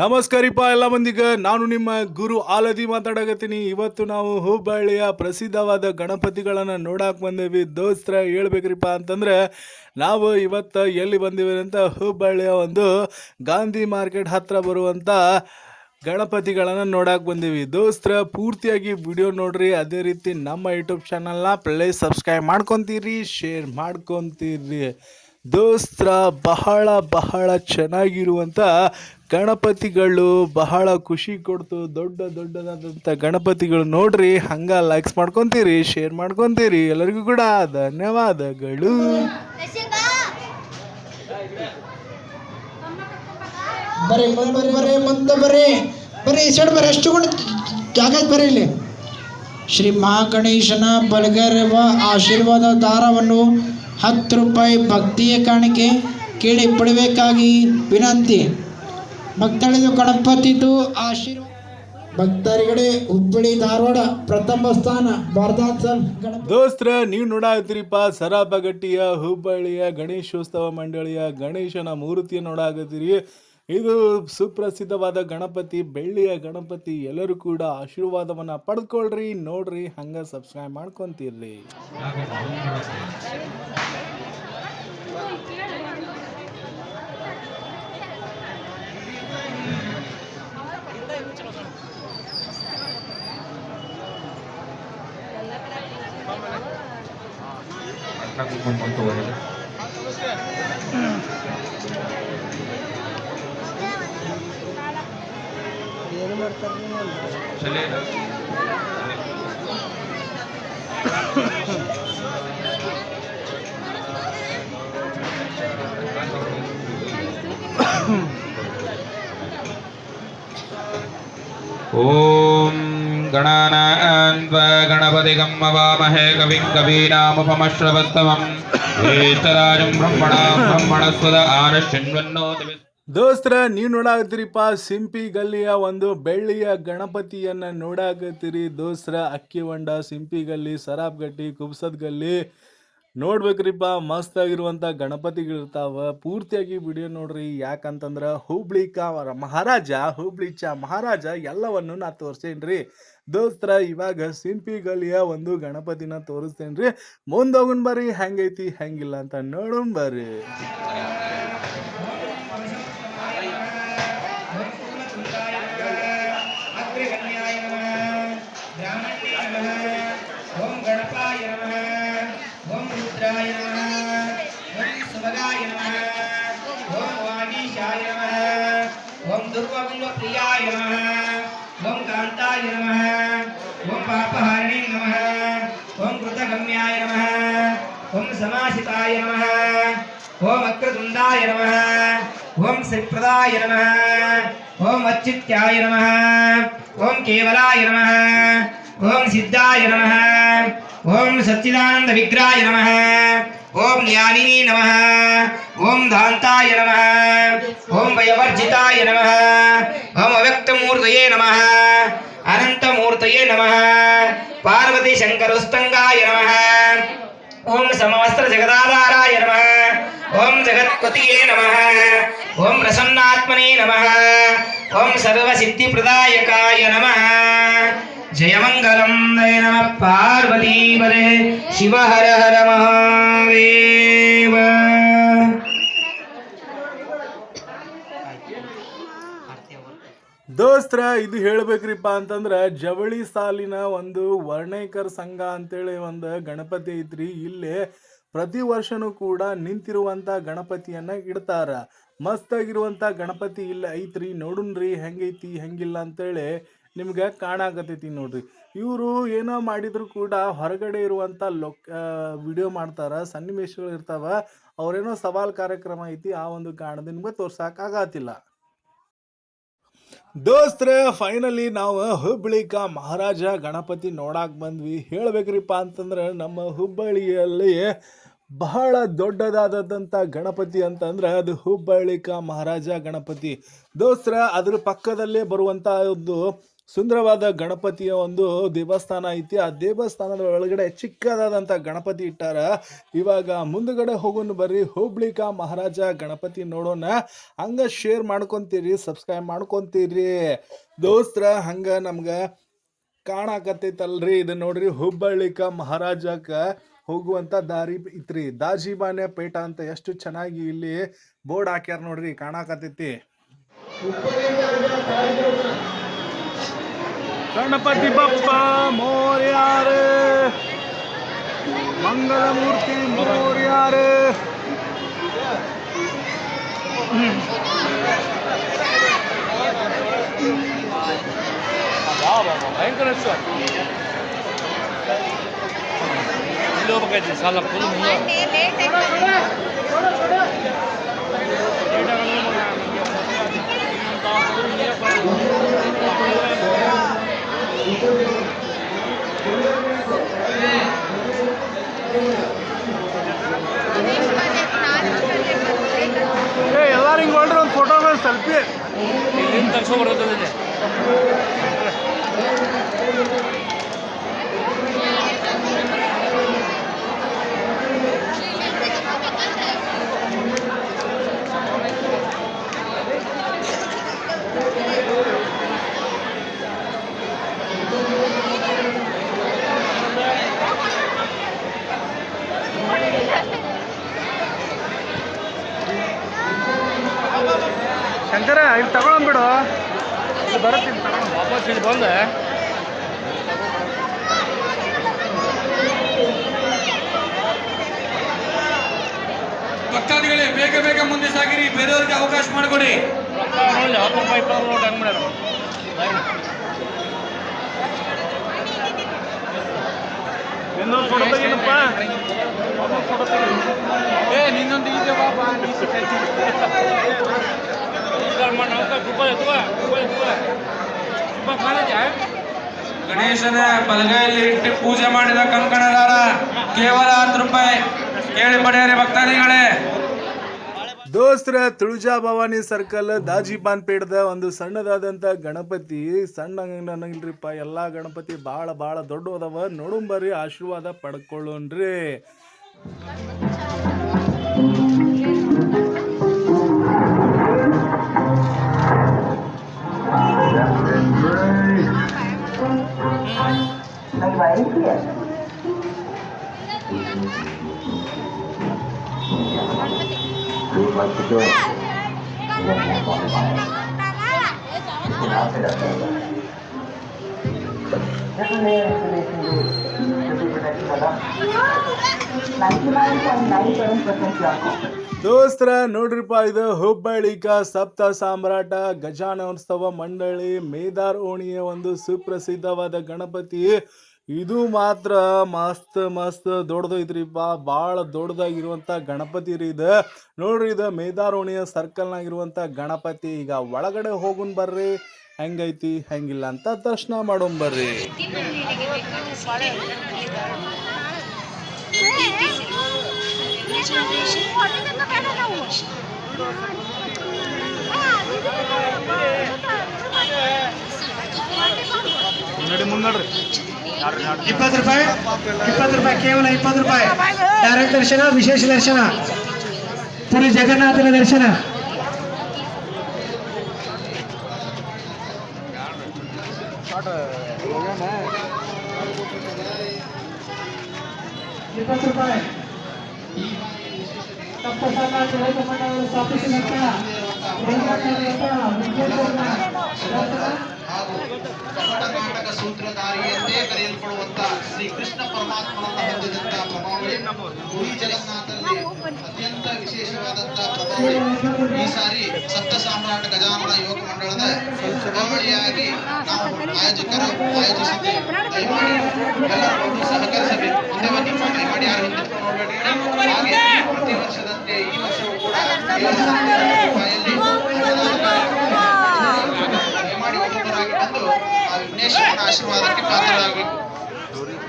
ನಮಸ್ಕಾರಿಪ್ಪ ಎಲ್ಲ ಮಂದಿಗೆ. ನಾನು ನಿಮ್ಮ ಗುರು ಆಲದಿ ಮಾತಾಡಕತ್ತೀನಿ. ಇವತ್ತು ನಾವು ಹುಬ್ಬಳ್ಳಿಯ ಪ್ರಸಿದ್ಧವಾದ ಗಣಪತಿಗಳನ್ನು ನೋಡಕ್ಕೆ ಬಂದೇವಿ. ದೋಸ್ತ್ರ, ಹೇಳ್ಬೇಕ್ರಿಪ್ಪ ಅಂತಂದ್ರೆ, ನಾವು ಇವತ್ತು ಎಲ್ಲಿ ಬಂದೀವಿ ಅಂತ ಹುಬ್ಬಳ್ಳಿಯ ಒಂದು ಗಾಂಧಿ ಮಾರ್ಕೆಟ್ ಹತ್ರ ಬರುವಂಥ ಗಣಪತಿಗಳನ್ನು ನೋಡಕ್ಕೆ ಬಂದೀವಿ. ದೋಸ್ತ್ರ, ಪೂರ್ತಿಯಾಗಿ ವಿಡಿಯೋ ನೋಡ್ರಿ. ಅದೇ ರೀತಿ ನಮ್ಮ ಯೂಟ್ಯೂಬ್ ಚಾನಲ್ನ ಪ್ಲೇ ಸಬ್ಸ್ಕ್ರೈಬ್ ಮಾಡ್ಕೊಂತೀರಿ, ಶೇರ್ ಮಾಡ್ಕೊತೀರಿ. ದೋಸ್ತ್ರ ಬಹಳ ಬಹಳ ಚೆನ್ನಾಗಿರುವಂಥ ಗಣಪತಿಗಳು ಬಹಳ ಖುಷಿ ಕೊಡ್ತು. ದೊಡ್ಡ ದೊಡ್ಡದಾದಂಥ ಗಣಪತಿಗಳು ನೋಡ್ರಿ, ಹಂಗೆ ಲೈಕ್ಸ್ ಮಾಡ್ಕೊತೀರಿ ಶೇರ್ ಮಾಡ್ಕೊತೀರಿ. ಎಲ್ಲರಿಗೂ ಕೂಡ ಧನ್ಯವಾದಗಳು. ಬರ್ರಿ ಬರ್ರಿ ಬರೇ ಮುಂದೆ ಬರ್ರಿ ಬರೀ, ಈ ಸೈಡ್ ಬರ್ರಿ ಅಷ್ಟು ಜಾಗ ಬರೀ ಇಲ್ಲಿ. ಶ್ರೀ ಮಹಾಗಣೇಶನ ಬಲಗರವ ಆಶೀರ್ವಾದ ದಾರವನ್ನು ಹತ್ತು ರೂಪಾಯಿ ಭಕ್ತಿಯ ಕಾಣಿಕೆ ಕೇಳಿ ಪಡಬೇಕಾಗಿ ವಿನಂತಿ. ಭಕ್ತಳಿದು ಗಣಪತಿದು ಆಶೀರ್ವಾದ. ಭಕ್ತರಿಗಡೆ ಹುಬ್ಬಳ್ಳಿ ಧಾರವಾಡ ಪ್ರಥಮ ಸ್ಥಾನ ಗಣಪತಿ. ದೋಸ್ತ್ರ, ನೀವು ನೋಡಾಕತ್ತೀರಿಪ್ಪ, ಸರಾಬಗಟ್ಟಿಯ ಹುಬ್ಬಳ್ಳಿಯ ಗಣೇಶೋತ್ಸವ ಮಂಡಳಿಯ ಗಣೇಶನ ಮೂರ್ತಿಯ ನೋಡಾಕತ್ತೀರಿ. ಇದು ಸುಪ್ರಸಿದ್ಧವಾದ ಗಣಪತಿ ಬೆಳ್ಳಿಯ ಗಣಪತಿ ಎಲ್ಲರೂ ಕೂಡ ಆಶೀರ್ವಾದವನ್ನ ಪಡ್ಕೊಳ್ರಿ ನೋಡ್ರಿ ಹಂಗ ಸಬ್ಸ್ಕ್ರೈಬ್ ಮಾಡ್ಕೊಂತೀರ್ರಿ. ॐ गणानान्त्वा गणपतिगं मवामहे कविं कवीनामुपमश्रवस्तमम् वेतराजं ब्रह्मणां ब्रह्मणस्पद आनशृण्वन्नो दिवि ದೋಸ್ತ್ರ, ನೀವು ನೋಡಾಕತ್ತೀರಿಪ್ಪ ಸಿಂಪಿ ಗಲ್ಲಿಯ ಒಂದು ಬೆಳ್ಳಿಯ ಗಣಪತಿಯನ್ನ ನೋಡಾಕತ್ತೀರಿ. ದೋಸ್ತ್ರ, ಅಕ್ಕಿ ಹೊಂಡ, ಸಿಂಪಿ ಗಲ್ಲಿ, ಸರಾಬ್ ಗಟ್ಟಿ ಕುಬ್ಸದ್ ಗಲ್ಲಿ. ನೋಡ್ಬೇಕ್ರಿಪ್ಪ ಮಸ್ತ್ ಆಗಿರುವಂಥ ಗಣಪತಿಗಳಿರ್ತಾವ. ಪೂರ್ತಿಯಾಗಿ ವಿಡಿಯೋ ನೋಡ್ರಿ. ಯಾಕಂತಂದ್ರೆ ಹುಬ್ಳಿ ಕಾ ಮಹಾರಾಜ, ಹುಬ್ಳಿ ಚ ಮಹಾರಾಜ ಎಲ್ಲವನ್ನು ನಾ ತೋರಿಸ್ತೇನ್ರಿ ದೋಸ್ತ್ರ, ಇವಾಗ ಸಿಂಪಿ ಗಲ್ಲಿಯ ಒಂದು ಗಣಪತಿನ ತೋರಿಸ್ತೇನ್ರಿ. ಮುಂದೋಗನ್ ಬರ್ರಿ, ಹೆಂಗೈತಿ, ಹೆಂಗಿಲ್ಲ ಅಂತ ನೋಡೋಣ ಬರ್ರಿ. கோவிந்தப்பிரியாய நம ஓம் காந்தாய நம ஓம் பாபஹாரிணை நம ஓம் கிருதகம்யாய நம ஓம் சமாசிதாய நம ஓம் அக்ரதுண்டாய நம ஓம் சிற்பிரதாய நம ஓம் அச்சித்யாய நம ஓம் கேவலாய நம ஓம் சித்தாய நம ஓம் சச்சிதானந்த விக்ராய நம ஓம் ஞானினி நம ஓம் தாந்தாய நம ஓம் பயவர்ஜிதாய நம ஓம் அவ்வக்தமூர்த்தயே நம அனந்தமூர்த்தயே நம பார்வதி சங்கருஸ்தங்காய நம ஓம் சமவஸ்திர ஜெகதாதாராய நம ஓம் ஜெகத்பதியே நம ஓம் பிரசன்னாத்மனே நம ஓம் சர்வசித்தி பிரதாயகாய நம ಪಾರ್ವತೀ ಪದೇ ಶಿವ ಹರ ಹರ ಮಹಾದೇವ ದೋಸ್ತ್ರ, ಇದು ಹೇಳ್ಬೇಕ್ರಿಪ್ಪ ಅಂತಂದ್ರೆ ಜವಳಿ ಸಾಲಿನ ಒಂದು ವರ್ಣೇಕರ್ ಸಂಘ ಅಂತೇಳಿ ಒಂದು ಗಣಪತಿ ಐತ್ರಿ. ಇಲ್ಲಿ ಪ್ರತಿ ವರ್ಷನೂ ಕೂಡ ನಿಂತಿರುವಂತ ಗಣಪತಿಯನ್ನ ಇಡ್ತಾರ. ಮಸ್ತಾಗಿರುವಂತ ಗಣಪತಿ ಇಲ್ಲ ಐತ್ರಿ. ನೋಡುನ್ರಿ, ಹೆಂಗೈತಿ, ಹೆಂಗಿಲ್ಲ ಅಂತೇಳಿ ನಿಮ್ಗೆ ಕಾಣಾಕತೈತಿ ನೋಡ್ರಿ. ಇವರು ಏನೋ ಮಾಡಿದ್ರು ಕೂಡ ಹೊರಗಡೆ ಇರುವಂತ ಲೊಕ್ ವಿಡಿಯೋ ಮಾಡ್ತಾರೆ, ಸನ್ನಿವೇಶಗಳು ಇರ್ತಾವ, ಅವರೇನೋ ಸವಾಲ್ ಕಾರ್ಯಕ್ರಮ ಐತಿ, ಆ ಒಂದು ಕಾರಣದಿಂದ ನಿಮ್ಗೆ ತೋರ್ಸಕ್ಕಾಗತ್ತಿಲ್ಲ ದೋಸ್ತ್ರೆ ಫೈನಲಿ ನಾವು ಹುಬ್ಬಳ್ಳಿಕ ಮಹಾರಾಜ ಗಣಪತಿ ನೋಡಾಕ್ ಬಂದ್ವಿ. ಹೇಳ್ಬೇಕ್ರಿಪ್ಪ ಅಂತಂದ್ರೆ ನಮ್ಮ ಹುಬ್ಬಳ್ಳಿಯಲ್ಲಿ ಬಹಳ ದೊಡ್ಡದಾದಂಥ ಗಣಪತಿ ಅಂತಂದ್ರೆ ಅದು ಹುಬ್ಬಳ್ಳಿಕ ಮಹಾರಾಜ ಗಣಪತಿ. ದೋಸ್ತ್ರ, ಅದ್ರ ಪಕ್ಕದಲ್ಲೇ ಬರುವಂಥ ಒಂದು ಸುಂದರವಾದ ಗಣಪತಿಯ ಒಂದು ದೇವಸ್ಥಾನ ಐತಿ. ಆ ದೇವಸ್ಥಾನದ ಒಳಗಡೆ ಚಿಕ್ಕದಾದಂಥ ಗಣಪತಿ ಇಟ್ಟಾರ. ಇವಾಗ ಮುಂದುಗಡೆ ಹೋಗೋಣ ಬರ್ರಿ. ಹುಬ್ಳಿಕ ಮಹಾರಾಜ ಗಣಪತಿ ನೋಡೋಣ. ಹಂಗೆ ಶೇರ್ ಮಾಡ್ಕೊಂತೀರಿ ಸಬ್ಸ್ಕ್ರೈಬ್ ಮಾಡ್ಕೊಂತೀರಿ. ದೋಸ್ತ್ರ, ಹಂಗ ನಮ್ಗೆ ಕಾಣಾಕತ್ತೈತಲ್ರಿ. ಇದು ನೋಡ್ರಿ ಹುಬ್ಬಳ್ಳಿಕ ಮಹಾರಾಜಕ ಹೋಗುವಂತ ದಾರಿ ಇತ್ರಿ ದಾಜಿಬಾನೆ ಪೇಟ ಅಂತ ಎಷ್ಟು ಚೆನ್ನಾಗಿ ಇಲ್ಲಿ ಬೋರ್ಡ್ ಹಾಕ್ಯಾರ ನೋಡ್ರಿ, ಕಾಣಾಕತ್ತೈತಿ. गणपति बप्पा मोरिया रे मंगलमूर्ति मोरिया रे भयंकर लोग फुल होगा ಒಂದು ಫೋಟೋ ಸೆಲ್ಫಿ ಇಲ್ಲಿಂದ ತಗ್ಸೋ ಶಂಕರ ಇಲ್ಲಿ ತಗೊಳಂಬಿಡು ಇಲ್ಲಿ ಬರುತ್ತೀನಿ ತಗೊಂಡು ತಗೊಳಂ. ವಾಪಸ್ ಇಲ್ಲಿ ಬಂದೆ. ಭಕ್ತಾದಿಗಳೇ ಬೇಗ ಬೇಗ ಮುಂದೆ ಸಾಗಿರಿ. ಬೇರೆಯವ್ರಿಗೆ ಅವಕಾಶ ಮಾಡಿಕೊಡಿ. ಇನ್ನೊಂದು ಫೋಟೋ ತೆಗೀನಪ್ಪ. ಏ ನಿನ್ನೊಂದು ಇದೆ ಬಾಬಾ ಗಣೇಶನ ಬಲಗೈಯಲ್ಲಿ ಇಟ್ಟು ಪೂಜೆ ಮಾಡಿದ ಕಂಕಣದಾರ ಕೇವಲ ಹತ್ತು ರೂಪಾಯಿ. ಕೇಳಿ ಪಡೆಯರಿ ಭಕ್ತಾದಿಗಳೇ. ದೋಸ್ತ್ರ, ತುಳಜಾ ಭವಾನಿ ಸರ್ಕಲ್, ದಾಜಿಪಾನ್ ಪೇಟದ ಒಂದು ಸಣ್ಣದಾದಂಥ ಗಣಪತಿ, ಸಣ್ಣ ನನಗಿಲ್ರಿಪ್ಪ ಎಲ್ಲ ಗಣಪತಿ ಭಾಳ ಭಾಳ ದೊಡ್ಡ ಅದಾವ ಆಶೀರ್ವಾದ ಪಡ್ಕೊಳ್ಳೋಣ್ರಿ. ದೋಸ್ತ್ರ ನೋಡ್ರಿಪ್ಪ ಇದು ಹುಬ್ಬಳ್ಳಿಕ ಸಪ್ತ ಸಾಮ್ರಾಟ ಗಜಾನೋತ್ಸವ ಮಂಡಳಿ ಮೇದಾರ್ ಓಣಿಯ ಒಂದು ಸುಪ್ರಸಿದ್ಧವಾದ ಗಣಪತಿ. ಇದು ಮಾತ್ರ ಮಸ್ತ್ ಮಸ್ತ್ ದೊಡ್ಡದೈತ್ರಿಪ್ಪ ಭಾಳ ದೊಡ್ಡದಾಗಿರುವಂಥ ಗಣಪತಿ ರೀ ಇದು. ನೋಡ್ರಿ ಇದು ಸರ್ಕಲ್ ಸರ್ಕಲ್ನಾಗಿರುವಂಥ ಗಣಪತಿ. ಈಗ ಒಳಗಡೆ ಹೋಗುನ್ ಬರ್ರಿ. ಹೆಂಗೈತಿ, ಹೆಂಗಿಲ್ಲ ಅಂತ ದರ್ಶನ ಮಾಡೋನ್ ಬರ್ರಿ. ಮುನ್ನಡಿ ಮುನ್ನಡ್ರಿ. ಇಪ್ಪತ್ತು ರೂಪಾಯಿ? ಇಪ್ಪತ್ತು ರೂಪಾಯಿ, ಕೇವಲ ಇಪ್ಪತ್ತು ರೂಪಾಯಿ. ಡೈರೆಕ್ಟ್ ದರ್ಶನ, ವಿಶೇಷ ದರ್ಶನ. ಪುರಿ ಜಗನ್ನಾಥನ ದರ್ಶನ. ಇಪ್ಪತ್ತು ರೂಪಾಯಿ. ಸಾಮ್ರಾಟ ರೈತ ಮಂಡಳದ ಕರ್ನಾಟಕ ಸೂತ್ರಧಾರಿ ಸೂತ್ರಧಾರಿಯಂತೆ ಕರೆಯಲ್ಪಡುವಂತ ಶ್ರೀ ಕೃಷ್ಣ ಪರಮಾತ್ಮನನ್ನ ಹೊಂದಿದಂತ ಪ್ರಭಾವಳಿ ಪುರಿ ಜಗನ್ನಾಥಲ್ಲಿ ಅತ್ಯಂತ ವಿಶೇಷವಾದಂತ ಪ್ರಭಾವಳಿ ಈ ಸಾರಿ ಸಪ್ತ ಸಾಮ್ರಾಟ ಗಜಾನನ ಯುವಕ ಮಂಡಳದ ಪ್ರಭಾವಳಿಯಾಗಿ ನಾವು ಆಯೋಜಕರು ಆಯೋಜಿಸಿದ್ದೇವೆ ಸಹಕರಿಸಬೇಕು. ಮುಂದೆ ಬನ್ನಿ ಮಾಡಿ ಯಾರು ಹಾಗೆ ಪ್ರತಿ ವರ್ಷದಂತೆ ಈ ವರ್ಷವೂ ಕೂಡ ಕೇವಲ ಆ ವಿಘ್ನೇಶ್ವರನ ಆಶೀರ್ವಾದಕ್ಕೆ ಪಾತ್ರರಾಗಬೇಕು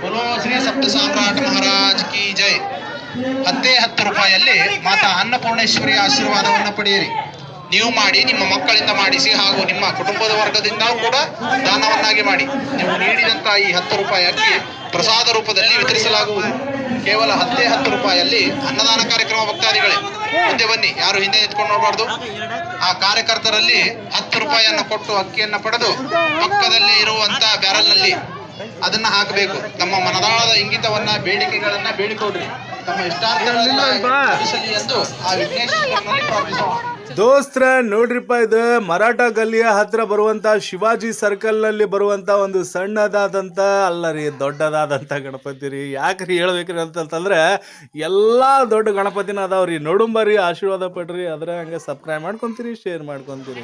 ಬೋಲೋ ಶ್ರೀ ಸಪ್ತ ಸಾಮ್ರಾಟ್ ಮಹಾರಾಜ್ ಕಿ ಜೈ. ಹತ್ತೇ ಹತ್ತು ರೂಪಾಯಿಯಲ್ಲಿ ಮಾತಾ ಅನ್ನಪೂರ್ಣೇಶ್ವರಿ ಆಶೀರ್ವಾದವನ್ನು ಪಡೆಯಿರಿ. ನೀವು ಮಾಡಿ, ನಿಮ್ಮ ಮಕ್ಕಳಿಂದ ಮಾಡಿಸಿ ಹಾಗೂ ನಿಮ್ಮ ಕುಟುಂಬದ ವರ್ಗದಿಂದ ಕೂಡ ದಾನವನ್ನಾಗಿ ಮಾಡಿ. ನೀವು ನೀಡಿದಂತಹ ಈ ಹತ್ತು ರೂಪಾಯಿ ಅಕ್ಕಿ ಪ್ರಸಾದ ರೂಪದಲ್ಲಿ ವಿತರಿಸಲಾಗುವುದು. ಕೇವಲ ಹತ್ತೇ ಹತ್ತು ರೂಪಾಯಲ್ಲಿ ಅನ್ನದಾನ ಕಾರ್ಯಕ್ರಮ ಭಕ್ತಾದಿಗಳೇ, ಮುಂದೆ ಬನ್ನಿ, ಯಾರು ಹಿಂದೆ ನಿಂತ್ಕೊಂಡು ನೋಡಬಾರ್ದು. ಆ ಕಾರ್ಯಕರ್ತರಲ್ಲಿ ಹತ್ತು ರೂಪಾಯಿಯನ್ನು ಕೊಟ್ಟು ಅಕ್ಕಿಯನ್ನು ಪಡೆದು ಪಕ್ಕದಲ್ಲಿ ಇರುವಂತ ಬ್ಯಾರಲ್ನಲ್ಲಿ ಅದನ್ನ ಹಾಕಬೇಕು. ತಮ್ಮ ಮನದಾಳದ ಇಂಗಿತವನ್ನ, ಬೇಡಿಕೆಗಳನ್ನ ಬೇಡಿಕೊಡ್ರಿ ತಮ್ಮ ಇಷ್ಟಾರ್ಥಗಳೆಲ್ಲ ಫಲಿಸಲಿ ಎಂದು ಆ ವಿಘ್ನೇಶ್ವರನಲ್ಲಿ ಪ್ರಾರ್ಥಿಸೋಣ ದೋಸ್ತ್ರ ನೋಡ್ರಿಪ್ಪ ಇದು ಮರಾಠ ಗಲ್ಲಿಯ ಹತ್ರ ಬರುವಂತ ಶಿವಾಜಿ ಸರ್ಕಲ್ನಲ್ಲಿ ಬರುವಂತ ಒಂದು ಸಣ್ಣದಾದಂತ ಅಲ್ಲ ರೀ ದೊಡ್ಡದಾದಂತ ಗಣಪತಿ ರೀ ಯಾಕ್ರಿ ಹೇಳ್ಬೇಕ್ರಿ ಅಂತಂತಂದ್ರೆ ಎಲ್ಲಾ ದೊಡ್ಡ ಗಣಪತಿನ ಅದಾವ್ರಿ. ನೋಡುಂಬರಿ ಆಶೀರ್ವಾದ ಪಡ್ರಿ. ಅದ್ರ ಹಂಗೆ ಸಬ್ಸ್ಕ್ರೈಬ್ ಮಾಡ್ಕೊಂತೀರಿ ಶೇರ್ ಮಾಡ್ಕೊಂತೀರಿ.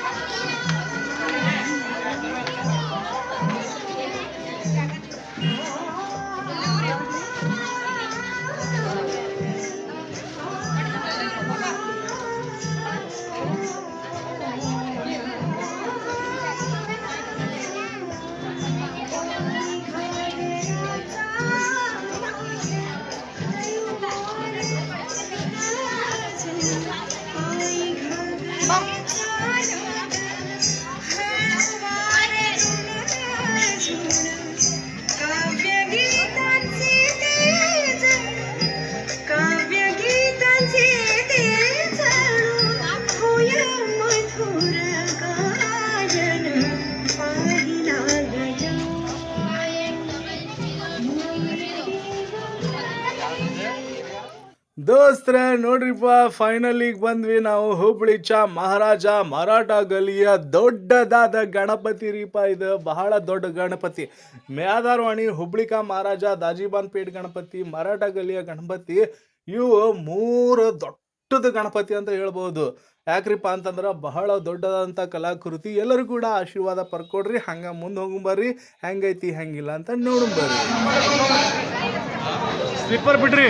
ba? ದೋಸ್ತ್ರ, ನೋಡ್ರಿಪ್ಪ ಫೈನಲ್ ಈಗ ಬಂದ್ವಿ ನಾವು ಹುಬ್ಳಿ ಚಾ ಮಹಾರಾಜ ಮರಾಠ ಗಲಿಯ ದೊಡ್ಡದಾದ ಗಣಪತಿ ರೀಪ ಇದು, ಬಹಳ ದೊಡ್ಡ ಗಣಪತಿ. ಮೇದಾರವಾಣಿ ಹುಬ್ಳಿಕಾ ಮಹಾರಾಜ, ದಾಜಿಬಾನ್ ಪೇಟ್ ಗಣಪತಿ, ಮರಾಠ ಗಲಿಯ ಗಣಪತಿ, ಇವು ಮೂರು ದೊಡ್ಡದ ಗಣಪತಿ ಅಂತ ಹೇಳ್ಬೋದು. ಯಾಕ್ರಿಪ್ಪ ಅಂತಂದ್ರೆ ಬಹಳ ದೊಡ್ಡದಾದಂಥ ಕಲಾಕೃತಿ, ಎಲ್ಲರೂ ಕೂಡ ಆಶೀರ್ವಾದ ಪರ್ಕೊಡ್ರಿ ಹಂಗೆ ಮುಂದೆ ಹೋಗುಂಬರ್ರಿ ಹೆಂಗೈತಿ, ಹೆಂಗಿಲ್ಲ ಅಂತ ನೋಡುಂಬರ್ರಿ ಸ್ಲಿಪ್ಪರ್ ಬಿಡ್ರಿ.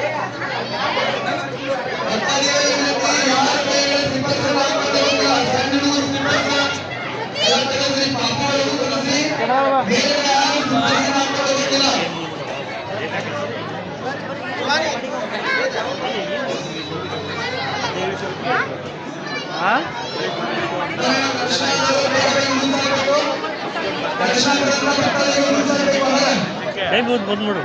ಬಂದು ಬಂದು ಮಾಡು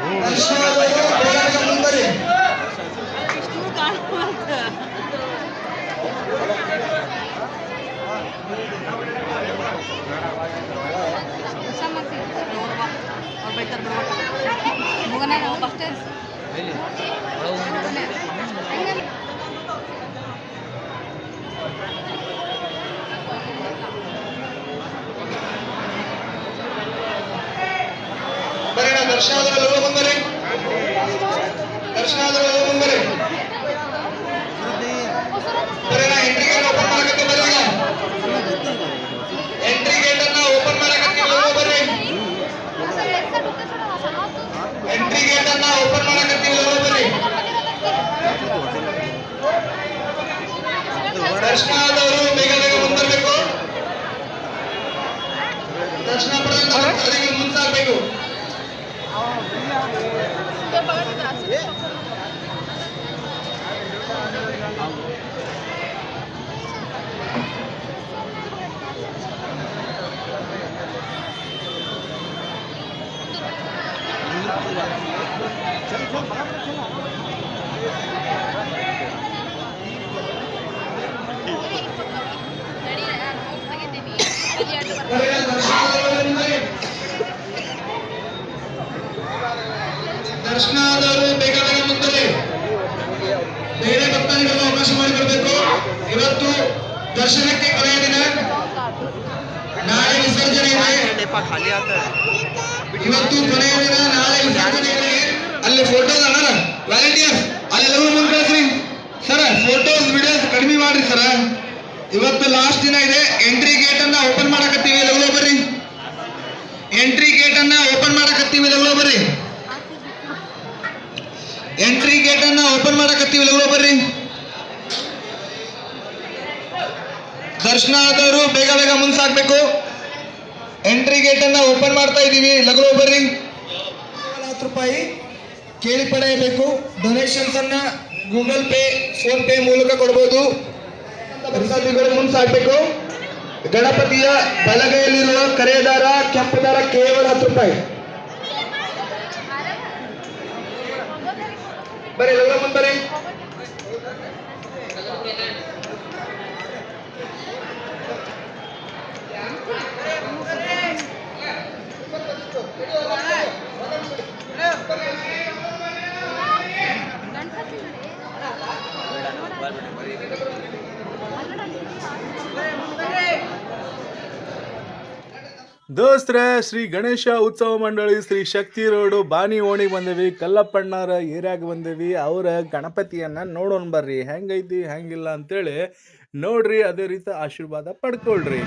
ನಾವು ದರ್ಶನದಲ್ಲಿ ಹೋಗಿ ಬಂದರೆ ದರ್ಶನದಲ್ಲಿ ಹೋಗಿ ಬಂದರೆ ಬರೀ ನಾ ಎಂಟ್ರಿ ಗೇಟ್ ಓಪನ್ ಮಾಡಕತ್ತಿ ಬರ್ರಿ ಈಗ ಎಂಟ್ರಿ ಗೇಟ್ ಅನ್ನ ಓಪನ್ ಮಾಡಕತ್ತಿ ಹೋಗಿ ಬರ್ರಿ ಎಂಟ್ರಿ ಗೇಟ್ ಅನ್ನ ಓಪನ್ ಮಾಡಕತ್ತಿ ಹೋಗಿ ಬರ್ರಿ ದರ್ಶನ ಆದವರು ಬೇಗ ಬೇಗ ಮುಂದರ್ಬೇಕು ದರ್ಶನ ಪಡೆದಂತ ಭಕ್ತರಿಗೆ ಮುಂದಾಗಬೇಕು ದರ್ಶನ ಆದವರು ಬೇಗ ಬೇಗ ಮುಂದೆ ಬೇರೆ ಭಕ್ತ ಮಾಡಿ ಬರಬೇಕು. ಇವತ್ತು ದರ್ಶನಕ್ಕೆ ಕೊನೆಯ ದಿನ. ನಾಳೆ ವಿಸರ್ಜನೆ ಇದೆ. ಇವತ್ತು ಕೊನೆಯ ದಿನ, ನಾಳೆ ವಿಸರ್ಜನೆ ಇದೆ. ಅಲ್ಲಿ ಫೋಟೋಸ್ ಅಣ್ಣ ವಾಲಂಟಿಯರ್ಸ್ ಅಲ್ಲೆಲ್ಲವೂ ಮುಂದೆ ಕಳಿಸ್ರಿ ಸರ ಫೋಟೋಸ್ ವಿಡಿಯೋಸ್ ಕಡಿಮೆ ಮಾಡ್ರಿ ಸರ. ಇವತ್ತು ಲಾಸ್ಟ್ ದಿನ ಇದೆ. ಎಂಟ್ರಿ ಗೇಟ್ ಅನ್ನ ಓಪನ್ ಮಾಡಕತ್ತೀವಿ. ಎಲ್ಲವೂ ಬರ್ರಿ? ಎಂಟ್ರಿ ಗೇಟ್ ಅನ್ನ ಓಪನ್ ಮಾಡಕತ್ತೀವಿ. ಎಲ್ಲವೂ ಬರ್ರಿ? ಎಂಟ್ರಿ ಗೇಟ್ ಅನ್ನ ಓಪನ್ ಮಾಡಕತ್ತೀವಿ. ಎಲ್ಲವೂ ಬರ್ರಿ? ದರ್ಶನ ಆದವರು ಬೇಗ ಬೇಗ ಮುಂದಾಗಬೇಕು ಎಂಟ್ರಿ ಗೇಟ್ ಅನ್ನ ಓಪನ್ ಮಾಡ್ತಾ ಇದೀವಿ ಲಘು ಬರ್ರಿ ಹತ್ತು ರೂಪಾಯಿ ಕೇಳಿ ಪಡೆಯಬೇಕು. ಡೊನೇಷನ್ಸ್ ಅನ್ನ ಗೂಗಲ್ ಪೇ ಫೋನ್ ಪೇ ಮೂಲಕ ಕೊಡಬಹುದು ಮುಂದಾಗಬೇಕು ಗಣಪತಿಯ ಬಲಗೈಯಲ್ಲಿರುವ ಕರೆ ದಾರ ಕೆಂಪು ದಾರ ಕೇವಲ ಹತ್ತು ರೂಪಾಯಿ. ಬರ್ರಿ ಲಘು ಮುಂದೆ ದೋಸ್ತ್ರ, ಶ್ರೀ ಗಣೇಶ ಉತ್ಸವ ಮಂಡಳಿ, ಶ್ರೀ ಶಕ್ತಿ ರೋಡು ಬಾನಿ ಓಣಿಗೆ ಬಂದೇವಿ ಕಲ್ಲಪ್ಪಣ್ಣರ ಏರಿಯಾಗ ಬಂದೇವಿ, ಅವರ ಗಣಪತಿಯನ್ನ ನೋಡೋಣ ಬರ್ರಿ. ಹೆಂಗೈತಿ, ಹೆಂಗಿಲ್ಲ ಅಂತೇಳಿ ನೋಡ್ರಿ, ಅದೇ ರೀತಿ ಆಶೀರ್ವಾದ ಪಡ್ಕೊಳ್ರಿ.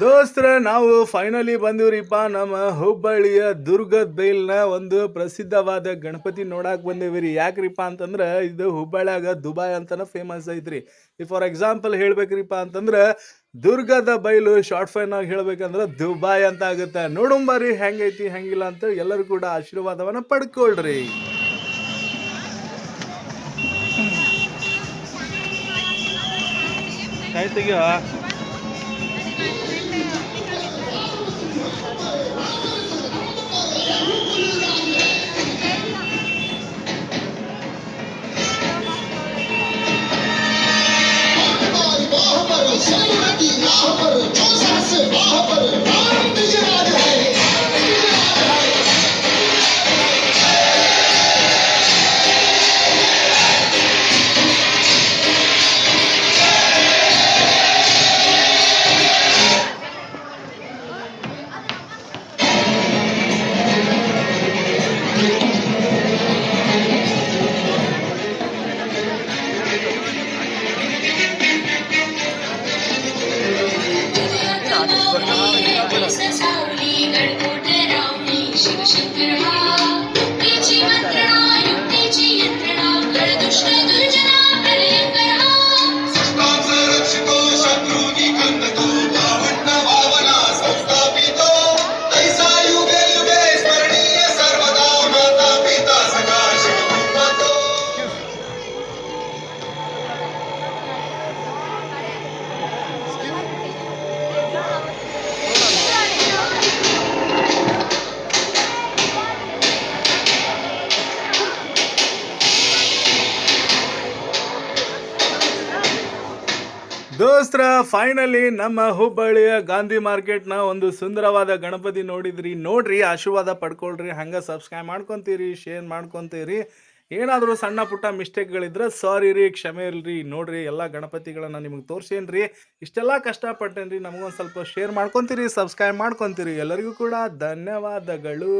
ದೋಸ್ತ್ರ, ನಾವು ಫೈನಲಿ ಬಂದಿವ್ರಿಪ್ಪ. ನಮ್ಮ ಹುಬ್ಬಳ್ಳಿಯ ದುರ್ಗದ ಬೈಲ್ನ ಒಂದು ಪ್ರಸಿದ್ಧವಾದ ಗಣಪತಿ ನೋಡಕ್ಕೆ ಬಂದೇವಿ ರೀ ಯಾಕ್ರಿಪ್ಪ ಅಂತಂದ್ರೆ, ಇದು ಹುಬ್ಬಳ್ಳಿಯಾಗ ದುಬಾಯ್ ಅಂತಾನೆ ಫೇಮಸ್ ಐತ್ರಿ. ಈ ಫಾರ್ ಎಕ್ಸಾಂಪಲ್ ಹೇಳ್ಬೇಕ್ರಿಪ್ಪ ಅಂತಂದ್ರೆ, ದುರ್ಗದ ಬೈಲು ಶಾರ್ಟ್ ಫೈನಾಗಿ ಹೇಳ್ಬೇಕಂದ್ರೆ ದುಬಾಯ್ ಅಂತ ಆಗುತ್ತೆ. ನೋಡುಂಬರಿ ಹೆಂಗೈತಿ, ಹೆಂಗಿಲ್ಲ ಅಂತ ಎಲ್ಲರೂ ಕೂಡ ಆಶೀರ್ವಾದವನ್ನು ಪಡ್ಕೊಳ್ರಿ. ತೆಗಿಯೋ ಫೈನಲಿ ನಮ್ಮ ಹುಬ್ಬಳ್ಳಿಯ ಗಾಂಧಿ ಮಾರ್ಕೆಟ್ನ ಒಂದು ಸುಂದರವಾದ ಗಣಪತಿ ನೋಡಿದ್ರಿ. ನೋಡ್ರಿ, ಆಶೀರ್ವಾದ ಪಡ್ಕೊಳ್ರಿ, ಹಂಗೆ ಸಬ್ಸ್ಕ್ರೈಬ್ ಮಾಡ್ಕೊತೀರಿ ಶೇರ್ ಮಾಡ್ಕೊತೀರಿ. ಏನಾದರೂ ಸಣ್ಣ ಪುಟ್ಟ ಮಿಸ್ಟೇಕ್ಗಳಿದ್ರೆ ಸಾರಿ ರೀ, ಕ್ಷಮೆ ಇಲ್ರಿ. ನೋಡ್ರಿ, ಎಲ್ಲ ಗಣಪತಿಗಳನ್ನ ನಿಮಗೆ ತೋರಿಸೇನ್ರಿ. ಇಷ್ಟೆಲ್ಲ ಕಷ್ಟಪಟ್ಟೇನ್ರಿ, ನಮಗೊಂದು ಸ್ವಲ್ಪ ಶೇರ್ ಮಾಡ್ಕೊತೀರಿ ಸಬ್ಸ್ಕ್ರೈಬ್ ಮಾಡ್ಕೊತೀರಿ. ಎಲ್ಲರಿಗೂ ಕೂಡ ಧನ್ಯವಾದಗಳು.